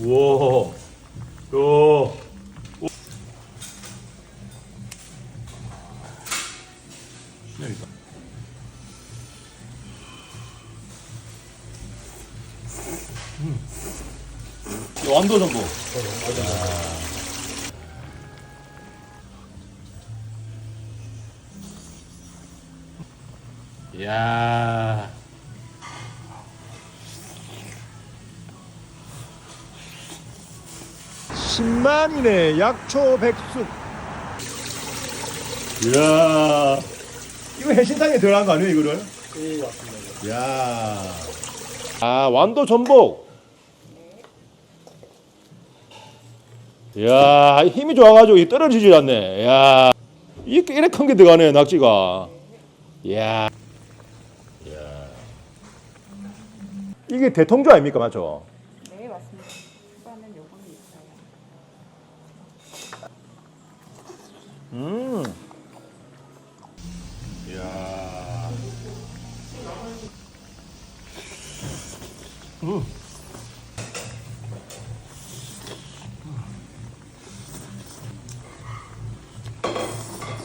우와. 음. 완도 전복. 야. 십만이네 약초 백숙. 이야. 이거 해신탕에 들어간 거 아니에요, 이거를? 예, 맞습니다. 야. 아, 완도 전복. 야, 힘이 좋아가지고 이 떨어지질 않네. 야, 이렇게 이렇게 큰 게 들어가네 낙지가. 야, 야. 이게 대통주 아닙니까, 맞죠? 네, 맞습니다. 추가는 요금이 있어요. 음. 야. 음.